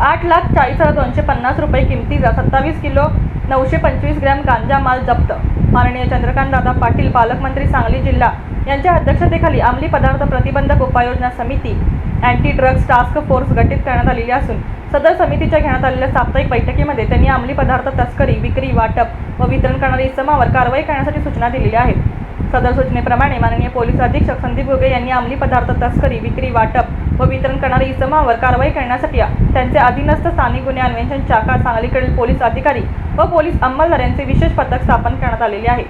आठ लाख चाळीस हजार दोनशे पन्नास रुपये किमतीचा सत्तावीस किलो नऊशे पंचवीस ग्रॅम गांजा माल जप्त. माननीय चंद्रकांत दादा पाटील पालकमंत्री सांगली जिल्हा. यांच्या अध्यक्षतेखाली अंमली पदार्थ प्रतिबंधक उपाययोजना समिती अँटी ड्रग्ज टास्क फोर्स गठीत करण्यात आलेली असून सदर समितीच्या घेण्यात आलेल्या साप्ताहिक बैठकीमध्ये त्यांनी अंमली पदार्थ तस्करी विक्री वाटप व वितरण करणाऱ्या इसमावर कारवाई करण्यासाठी सूचना दिलेल्या आहेत. सदर सूचनेप्रमाणे माननीय पोलीस अधीक्षक संदीप घुगे यांनी अंमली पदार्थ तस्करी विक्री वाटप व वितरण करणाऱ्या इसमावर कारवाई करण्यासाठी त्यांचे अधीनस्थ स्थानिक गुन्हे अन्वेषण शाखा सांगलीकडील पोलीस अधिकारी व पोलीस अंमलदार यांचे विशेष पथक स्थापन करण्यात आलेले आहे.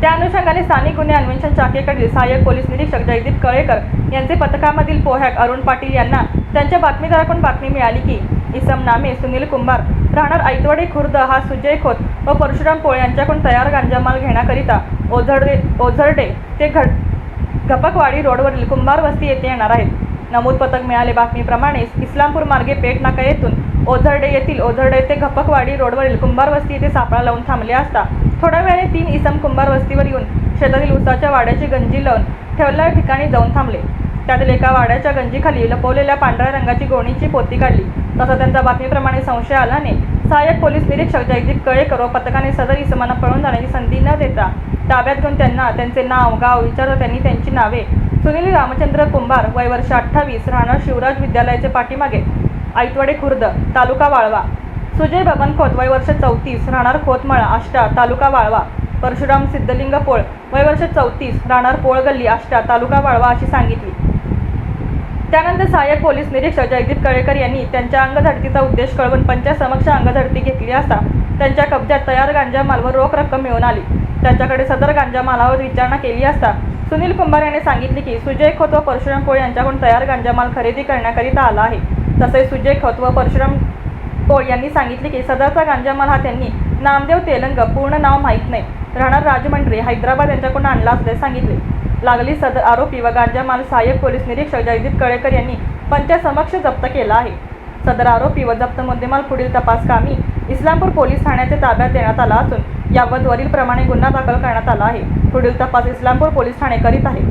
त्या अनुषंगाने स्थानिक गुन्हे अन्वेषण शाखेकडील सहाय्यक पोलीस निरीक्षक जयदीप कळेकर यांचे पथकामधील पोहॅक अरुण पाटील यांना त्यांच्या बातमीदाराकडून बातमी मिळाली की इसम नामे सुनील कुंभार राहणार आयतवाडी खुर्द हा सुजय खोत व परशुराम पोळे यांच्याकडून तयार गांजामाल घेण्याकरिता ओझरडे ओझरडे ते घट घपकवाडी रोडवरील कुंभार वस्ती येथे येणार आहेत. नमूद पथक मिळाले बातमीप्रमाणे इस्लामपूर मार्गे पेठ नाका येथून ओझरडे येथील ओझरडे ते घपकवाडी रोडवरील कुंभार वस्ती येथे सापळा लावून थांबले असता थोड्या वेळाने तीन इसम कुंभार वस्तीवर येऊन शेतातील उसाच्या वाड्याची गंजी लावून ठेवलेल्या ठिकाणी जाऊन थांबले. त्यातील एका वाड्याच्या गंजीखाली लपवलेल्या पांढऱ्या रंगाची गोणीची पोती काढली. तसा त्यांचा बातमीप्रमाणे संशय आल्याने सहाय्यक पोलीस निरीक्षक जयदीप कळेकर व पथकाने सदर इसमांना पळून जाण्याची संधी न देता ताब्यात घेऊन त्यांना त्यांचे नाव गाव विचार त्यांनी त्यांची नावे. सुनील रामचंद्र कुंभार वय वर्ष अठ्ठावीस राहणार शिवराज विद्यालयाचे पाठीमागे. आयतवाडे खुर्द तालुका वाळवा. सुजय बबन खोत वय वर्ष चौतीस राहणार खोतमळा आष्टा तालुका वाळवा. परशुराम सिद्धलिंग पोळ वय वर्ष चौतीस राहणार पोळगल्ली आष्टा तालुका वाळवा अशी सांगितली. त्यानंतर सहाय्यक पोलीस निरीक्षक जयदीप कळेकर यांनी त्यांच्या अंगझडतीचा उद्देश कळवून पंचासमक्ष अंगझडती घेतली असता त्यांच्या कब्जात तयार गांजा मालवर रोख रक्कम मिळून आली. त्यांच्याकडे सदर गांजा मालावर विचारणा केली असता सुनील कुंभार यांनी सांगितले की सुजय खोत व परशुराम पोळ यांच्याकडून तयार गांजा माल खरेदी करण्याकरिता आला आहे. तसेच सुजय खोत व परशुराम पोळ यांनी सांगितले की सदरचा गांजा माल हा त्यांनी नामदेव तेलंग पूर्ण नाव माहीत नाही. राहणार राजमंडळी हैदराबाद यांच्याकडून आणला असल्याचे सांगितले. लागली सदर आरोपी व गांजा माल सहाय्यक पोलीस निरीक्षक जयदीप कळेकर यांनी पंचासमक्ष जप्त केला आहे. सदर आरोपी व जप्त मुद्देमाल पुढील तपास कामी इस्लामपूर पोलीस ठाण्याच्या ताब्यात देण्यात आला असून याबाबत वरील प्रमाणे गुन्हा दाखल करण्यात आला आहे. पुढील तपास इस्लामपूर पोलीस ठाणे करीत आहे.